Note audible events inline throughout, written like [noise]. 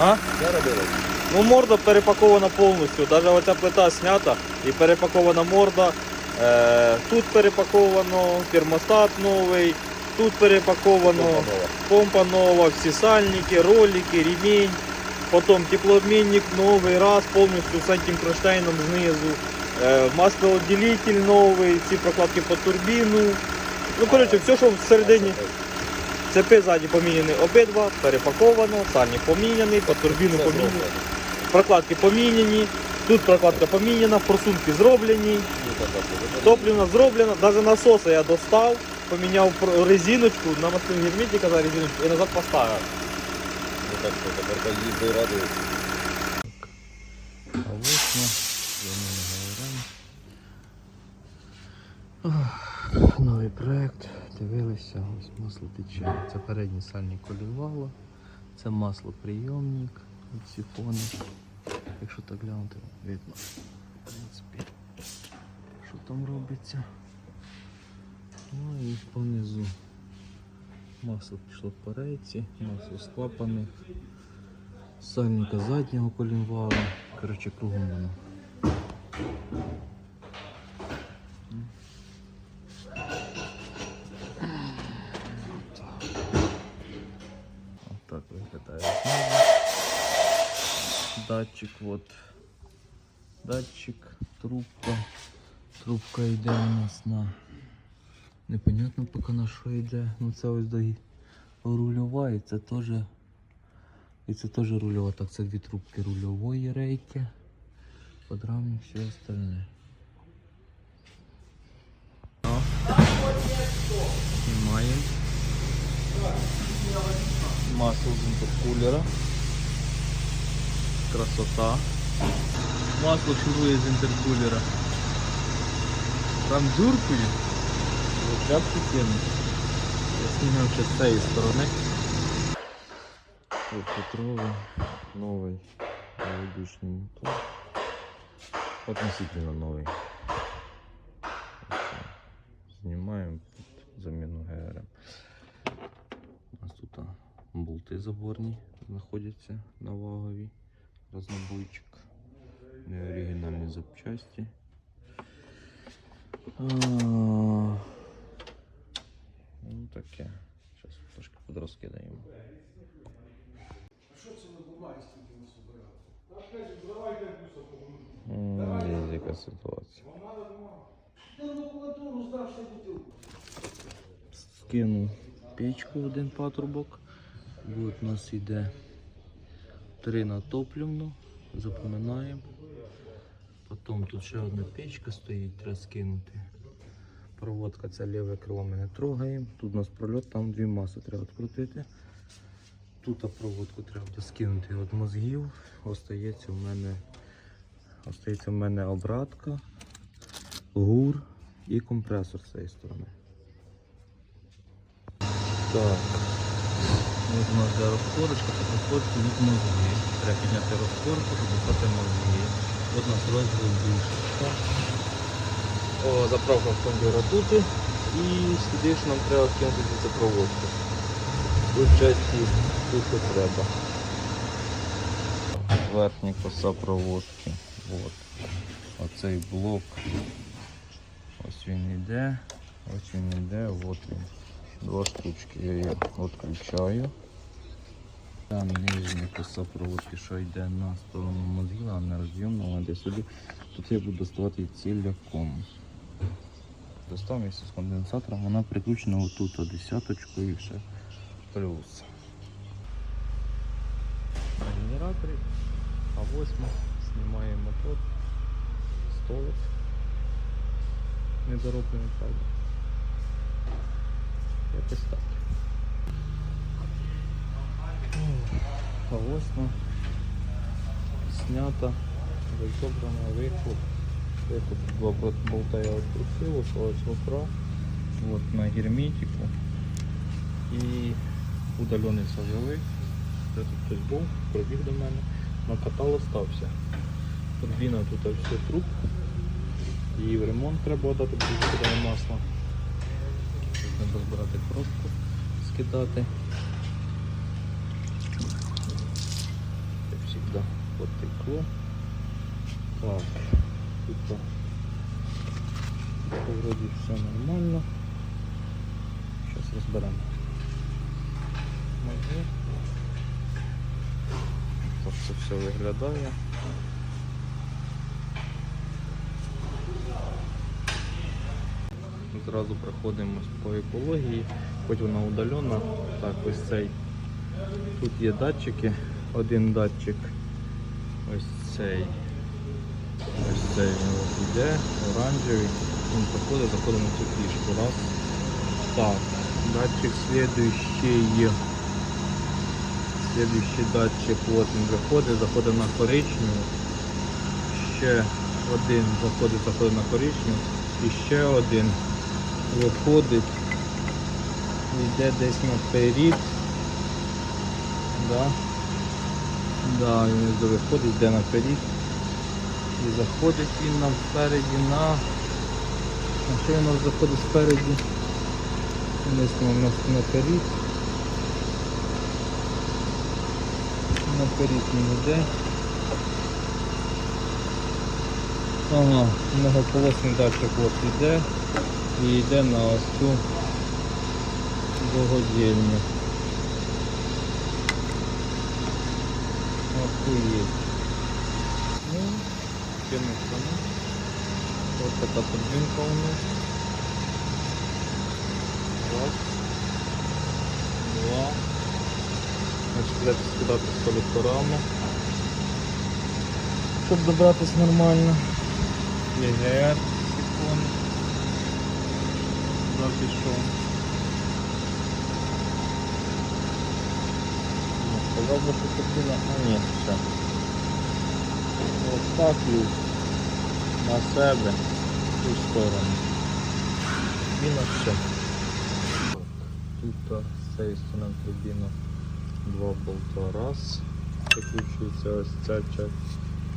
А? Що робили? Ну морда перепакована повністю. Навіть оця плита знята і перепакована морда. Е, тут перепаковано, термостат новий, тут перепаковано Помпа помпа нова, всі сальники, ролики, ремінь. Потім теплообмінник новий раз, повністю з цим кронштейном знизу. Е, маслоотделитель новий, ці прокладки по турбіну. Ну, коротше, все, що всередині. Цепи ззаді поміняні обидва, перепаковано, сальник поміняний, по турбіну поміняні. Прокладки поміняні, тут прокладка поміняна, форсунки зроблені, топлівна зроблена, навіть насоси я достав, поміняв резиночку, на машині герметика за резиночку і назад поставив. Ну так що, тепер поїздив радується. А ось ми, Новий проект, дивилися, ось масло тече. Це передній сальник колівало, це маслоприйомник, сифони. Якщо так глянути, видно. В принципі, що там робиться. Ну і понизу масло пішло по рейці, масло з клапаних, сальника заднього колінвала. Коротше, кругом воно. Датчик, от. Датчик, трубка. Трубка йде у нас на. Непонятно поки на що йде. Ну це ось до рульова і це теж. І це теж рульова. Так, це дві трубки рульової рейки. Подрамник, все остальне. Знімаємо. Масло з інтеркулера. Красота. Масло шурує з інтеркулера. Там дзюркою. Тряпку кинуть. Я знімав ще з цієї сторони. Петровий новий воздушний мотор. Относительно новий. Знімаємо під заміну ГРМ. У нас тут болти заборні знаходяться на вагові. Разнобойчик. Неоригінальні запчасті. А, Ну таке. Зараз трошки подрозкидаємо. Є яка ситуація. Скинув печку в один патрубок. От у нас йде три на топливну. Запоминаємо. Потім тут ще одна печка стоїть, треба скинути. Проводка це ліве крило ми не трогаємо. Тут у нас прольот, там дві маси треба відкрутити. Тут проводку треба скинути від мозгів. Остається в мене, остається в мене обратка, гур і компресор з цієї сторони. Так. От у нас для розпорочка, це розпорочка від мозги. Треба підняти розпорку, щоб достати мозги. От нас розділ більше. О, заправка в кондюра тут. І сюди ж нам треба кинути цю проводку. Тут часті тут і треба. Верхня коса проводки. От. Оцей блок. Ось він йде. Ось він йде, от він. Два штучки я її відключаю. Там нижня коса проводки, що йде на сторону мозгів, а не роз'ємна, вона йде сюди. Тут я буду доставати ціляком. Достав місце з конденсатором, вона прикручена отут, а десяточкою і все плюс. На генераторі А8 знімаємо мотор, столик. Недороблений, правда. Якось так. А8 снята, розібрана, вихлоп. Вихлоп два болта я відкрутив, осталось вопра. Вот на герметику. І удалений сажовий. Де тут хтось був, пробіг до мене, накатав остався. Турбіна тут все труп. Її в ремонт треба дати, тут масло. Треба збирати коробку, скидати. Потекло. Так, тут вроді все нормально. Зараз розберемо. Так це все виглядає. Зразу проходимо по екології, хоч вона удалена. Так, ось цей. Тут є датчики, один датчик, ось цей. Ось цей він іде, оранжевий. Він проходить, заходить на цю фішку. Раз. Так, датчик следующий. Следующий датчик, от він виходить, заходить на коричневу. Ще один заходить, заходить на коричневу. І ще один виходить, йде десь наперед. Да. Да, він ось виходить, йде наперед. І заходить він нам спереді на... А що він у нас заходить спереді? Там у нас наперед. Наперед він йде. Ага, многополосний датчик от іде і йде на ось цю богодільню. Охуєть. Ну, кинуться, ну. Ось така турбинка у нас. Раз. Два. Значить, треба скидати з колекторами. Щоб добратись нормально. ЄГР, сифон. Куда би, що хотіла, а ні, все. Ось так люк на себе в ту сторону. І на все. Тут з цієї сторони турбіна два болта раз. Закручується ось ця часть.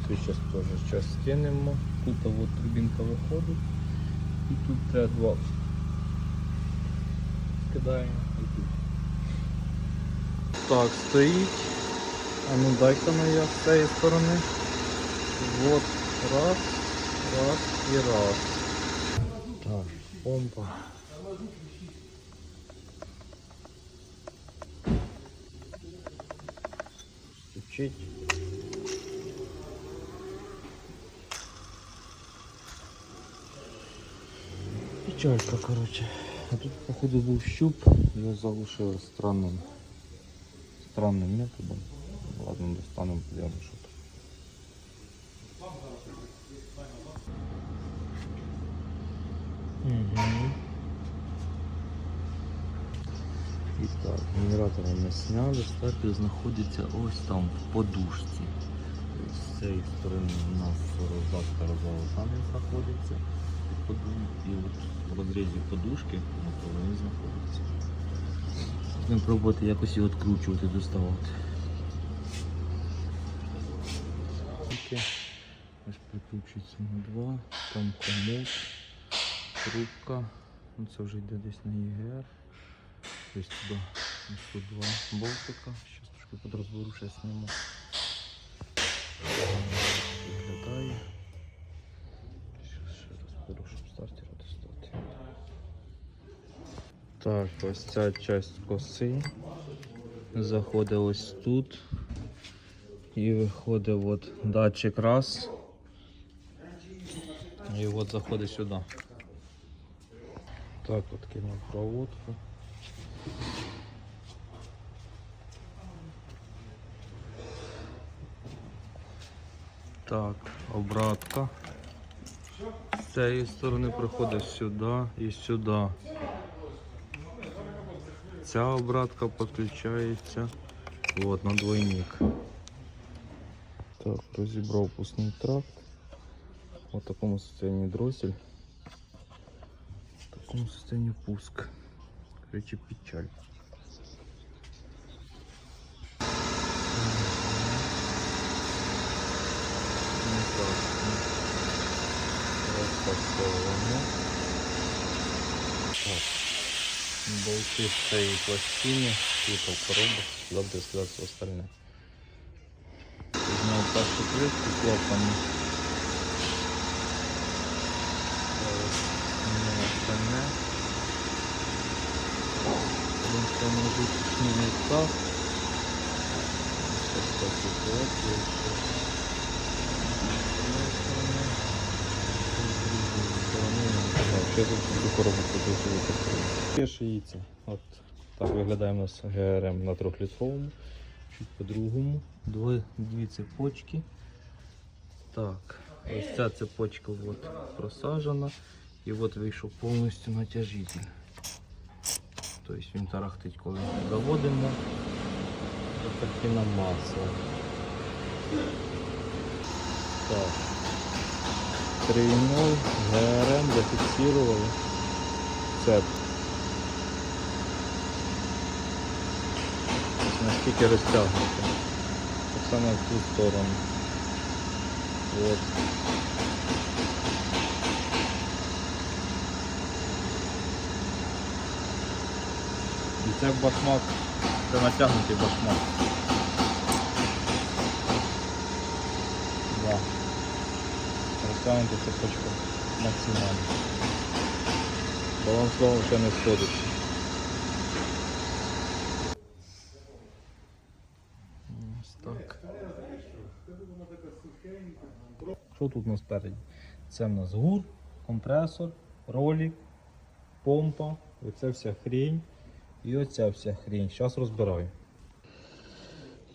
Цю зараз теж час кинемо. Тут от турбінка виходить. І тут треба два. Скидаємо і тут. Так, стоїть. А ну дай-ка на я з цієї сторони. Вот, раз, раз і раз. Так, помпа. Стучить. Печалька, короче. А тут, походу, був щуп, його залишили странним, странним методом. Ладно, достанемо, подивимо, що тут. Угу. І так, генератора ми сняли, стапель знаходиться ось там в подушці. З цієї сторони у нас роздатка там він знаходиться. І поду- І от в розрізі подушки на то він знаходиться. Будемо пробувати якось його відкручувати, доставати. Ось прикручується на два, там комод, трубка. Ну, це вже йде десь на ЄГР. Ось туди. Тут два болтика. Зараз трошки подрозберу, ще зніму. Виглядає. Щас ще розберу, щоб стартера достати. Так, ось ця часть коси. Заходить ось тут. І виходить от датчик раз. І от заходить сюди. Так, от кинув проводку. Так, обратка. З цієї сторони проходить сюди і сюди. Ця обратка підключається от, на двойник. Так, розібрав пусний тракт. В такому состоянии дроссель. В такому состоянии пуск. Короче, печаль. Ну так, Ну. Розпаковано. Так. Болти з цієї пластини, тут в коробок, сюди буде складатися остальне. Зняв першу кришку клапану. Не остальне. Він промежуточний не так. Ось Ще тут коробку дуже Є шиїться. От так виглядає у нас ГРМ на трьохлітровому. Чуть по-другому. Дві, цепочки. Так, ось ця цепочка от просажена. І от вийшов повністю натяжитель. Тобто він тарахтить, коли заводимо. Ось масло. Так. 3.0 ГРМ зафіксували. Цеп. Наскільки розтягнути. Так само в ту сторону. От. І це башмак, це натягнутий башмак. Да. Розтягнути цепочку максимально. Баланс словом ще не сходить. Ось так. Що тут у нас спереді? Це в нас гур, компресор, ролик, помпа, оця вся хрень і оця вся хрень. Зараз розбираю.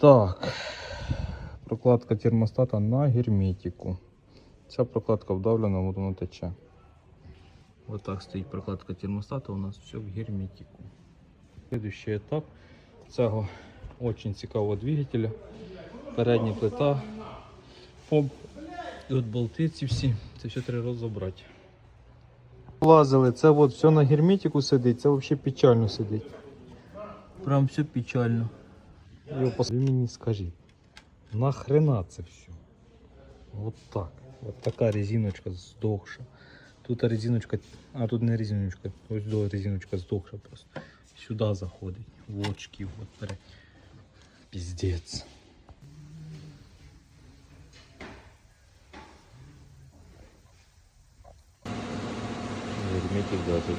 Так. Прокладка термостата на герметику. Ця прокладка вдавлена, от воно тече. Вот так стоїть прокладка термостата у нас все в герметику. Следующий етап цього очень цікавого двигателя. Передня плита, помп. І от болти ці всі, це все треба розібрати. Лазили, це от все на герметику сидить, це взагалі печально сидить. Прям все печально. Ви мені скажіть, нахрена це все? Вот так. Вот така резиночка здохша. Тут резиночка, а тут не резиночка, ось до резиночка здохша просто. Сюди заходить. В очки, от пере. Піздець. Герметик, да, тут.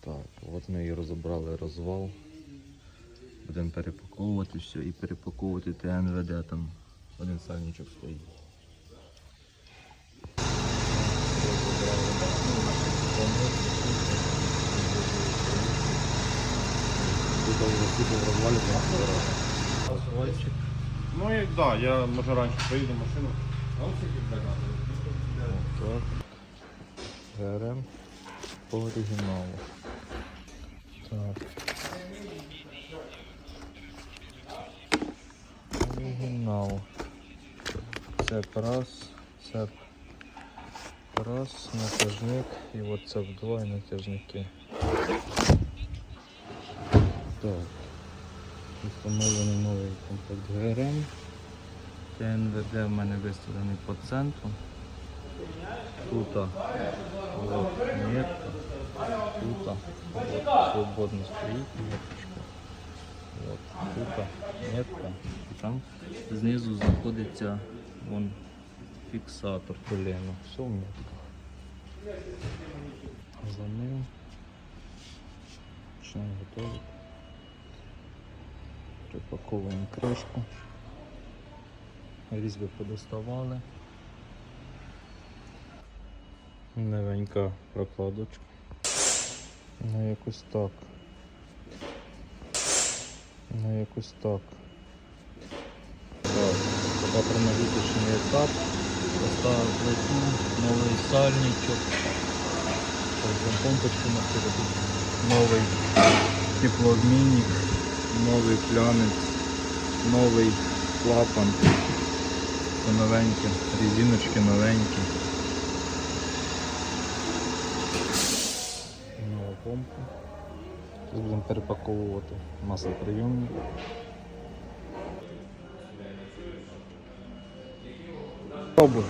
Так, от ми її розібрали розвал. Будемо перепаковувати все і перепаковувати ТНВД там. Один сальничок стоїть. Ну як да, я може раніше поїду машину. Так. ГРМ по оригіналу. Так. Оригінал. Це раз, це раз, натяжник і от це вдвоє натяжники. Так. Встановлений новий комплект ГРМ. ТНВД в мене виставлений по центру. Тут вот метка, тут вот свободно меточка. Вот тут метка. І там знизу знаходиться вон фіксатор коліна. Все в метках. За ним починаємо готувати. Припаковуємо кришку. Різьби подоставали. Новенька прокладочка. Ну якось так. Ну якось так. Так, промежуточний етап. Поставив плиту, новий сальничок. Помпочку накидати. Новий теплообмінник, новий плянець, новий клапан. Все новеньке, резиночки новенькі. Тут будемо перепаковувати масоприйомник. Пробуй.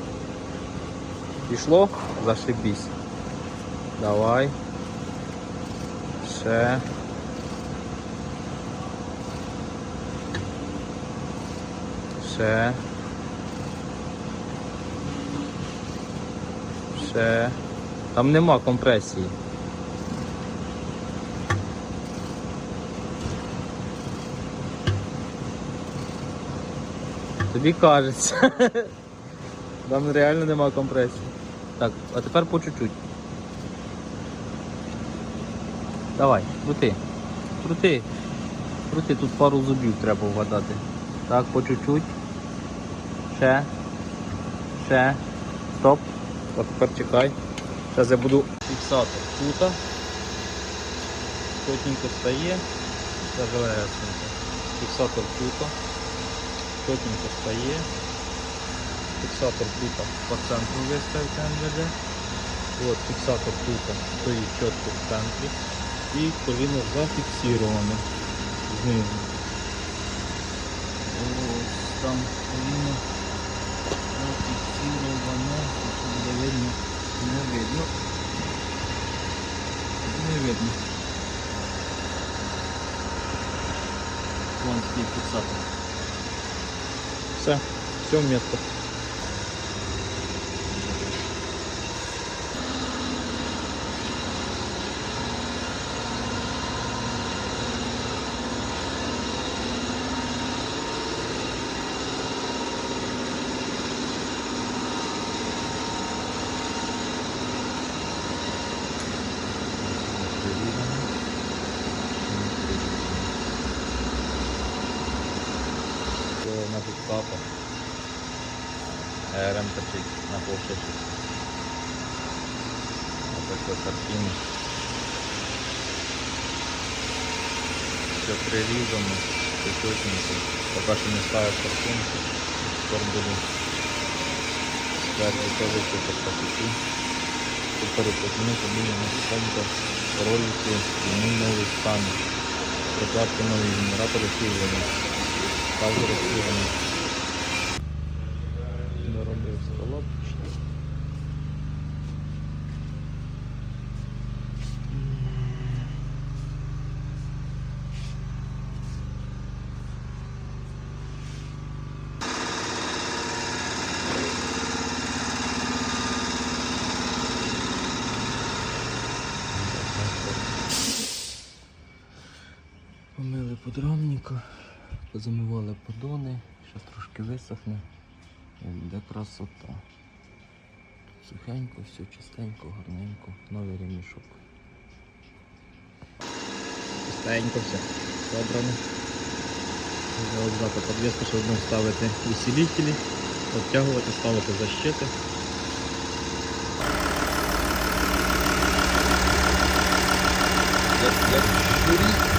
Пішло? Зашибісь. Давай. Ще. Ще. Ще. Там нема компресії. Тобі кажеться. [laughs] Там реально нема компресії. Так, а тепер по чуть-чуть. Давай, крути. Крути. Крути, тут пару зубів треба вгадати. Так, по чуть-чуть. Ще. Ще. Стоп. От тепер чекай. Зараз я буду фіксатор тут. Чотенько стає. Легесенько. Фіксатор тут. Чотенько стає. Фіксатор тут по центру виставити МВД. От фіксатор тут стоїть чітко в центрі. І коліно зафіксироване знизу. Ось там коліно зафіксироване. Якщо буде видно, не видно. Не видно. Вон стоїть фіксатор. Все, все в місто. Це нафіг папа. РМ торчить на полшиші. Ось це картина. Все прирізано, чотенько. Поки що не ставив картинку. Скоро буду спереду теж супер пасити. Супер потім поміняна помпа, ролики, йому новий стан. Прокладки нові генератори сіяні. Ставлю розсіяні. Помили подрамника, позамивали подони, зараз трошки висохне. Буде красота. Сухенько, все чистенько, гарненько, новий ремішок. Чистенько все, собрано. Вже обрати подвіску, щоб одну ставити усилителі, обтягувати, ставити защити. Як, як